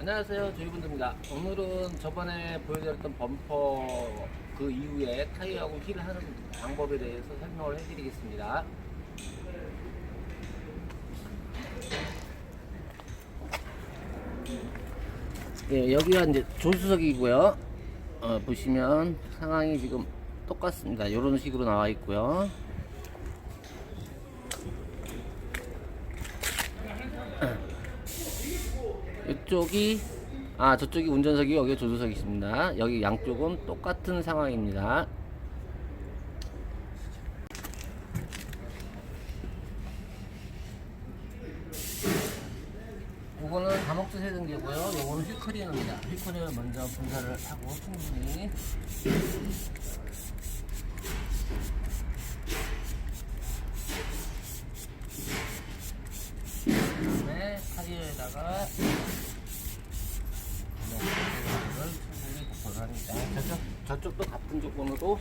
안녕하세요. 조이분들입니다. 오늘은 저번에 보여드렸던 범퍼 그 이후에 타이어하고 힐 하는 방법에 대해서 설명을 해드리겠습니다. 예, 여기가 이제 조수석이고요. 어, 보시면 상황이 지금 똑같습니다. 이런 식으로 나와 있고요 이쪽이 아 저쪽이 운전석이고 여기 조수석이 있습니다. 여기 양쪽은 똑같은 상황입니다. 요거는 다목적 세등기고요. 요거는 휠크리너입니다. 휠크리너 먼저 분사를 하고 충분히 그다음에 타이어에다가 저쪽, 저쪽도 같은 조건으로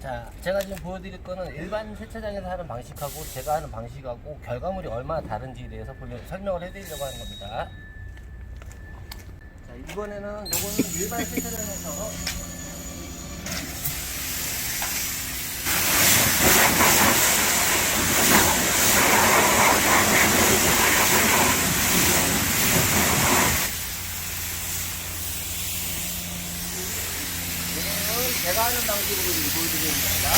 자, 제가 지금 보여드릴 거는 일반 세차장에서 하는 방식하고 제가 하는 방식하고 결과물이 얼마나 다른지에 대해서 설명을 해드리려고 하는 겁니다. 자, 이번에는 요거는 일반 세차장에서 이거는 제가 하는 방식으로 보여드리는 겁니다.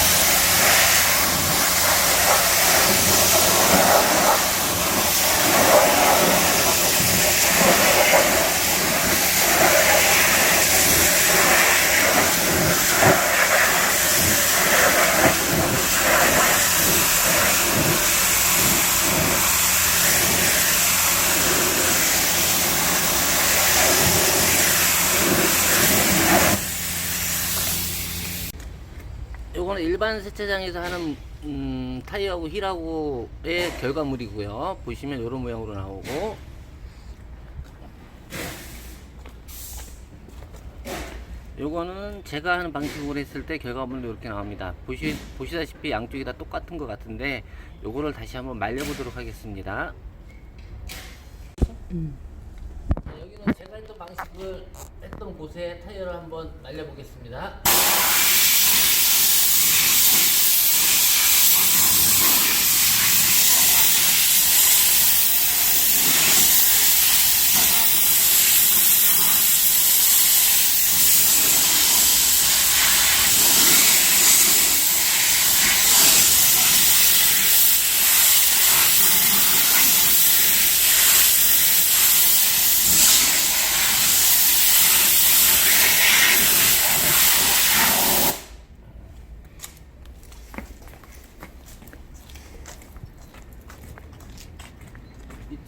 요거는 일반 세차장에서 하는 음, 타이어하고 힐하고의 결과물이고요. 보시면 이런 모양으로 나오고 요거는 제가 하는 방식으로 했을 때 결과물로 이렇게 나옵니다. 보시, 보시다시피 양쪽이 다 똑같은 것 같은데 요거를 다시 한번 말려보도록 하겠습니다. 자, 여기는 제가 했던 방식을 했던 곳에 타이어를 한번 말려보겠습니다.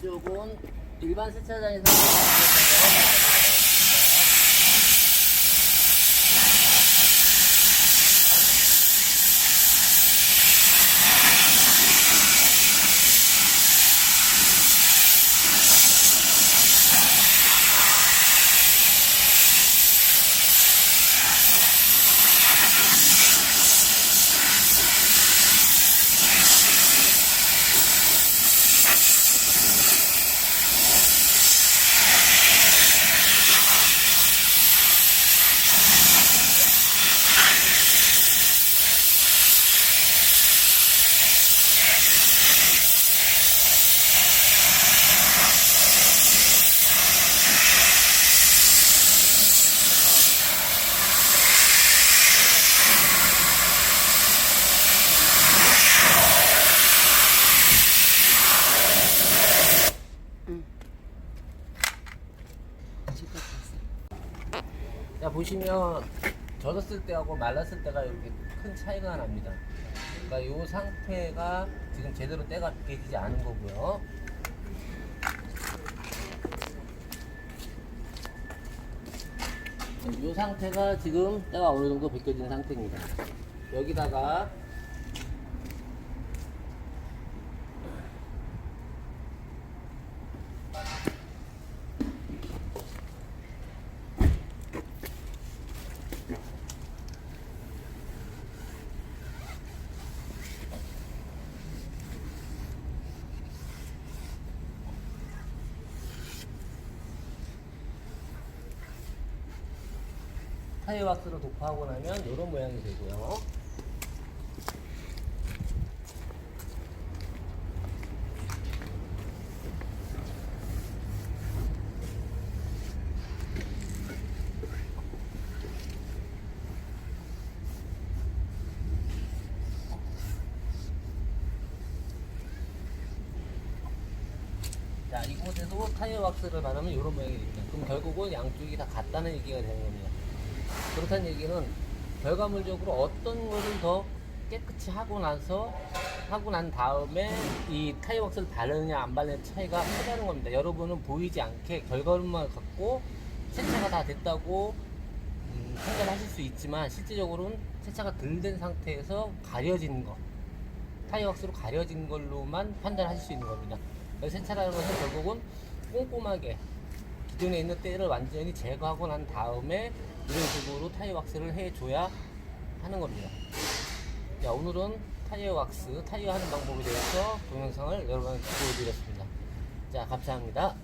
이쪽은 일반 세차장에서 보시면 젖었을 때하고 말랐을 때가 이렇게 큰 차이가 납니다. 그러니까 이 상태가 지금 제대로 때가 벗겨지지 않은 거고요. 이 상태가 지금 때가 어느 정도 벗겨진 상태입니다. 여기다가 타이어 왁스로 도포하고 나면 이런 모양이 되고요. 자, 이곳에도 타이어 왁스를 바르면 이런 모양이 됩니다. 그럼 결국은 양쪽이 다 같다는 얘기가 되는 겁니다. 그렇다는 얘기는 결과물적으로 어떤 거를 더 깨끗이 하고 나서 하고 난 다음에 이 타이어 왁스를 바르느냐 안 바르느냐 차이가 크다는 겁니다. 여러분은 보이지 않게 결과물만 갖고 세차가 다 됐다고 음, 판단하실 수 있지만 실제적으로는 세차가 덜 된 상태에서 가려진 거 타이어 왁스로 가려진 걸로만 판단하실 수 있는 겁니다. 세차라는 것은 결국은 꼼꼼하게 기존에 있는 때를 완전히 제거하고 난 다음에 이런 식으로 타이어 왁스를 해줘야 하는 겁니다. 자, 오늘은 타이어 왁스, 타이어 하는 방법에 대해서 동영상을 여러분께 보여드렸습니다. 자, 감사합니다.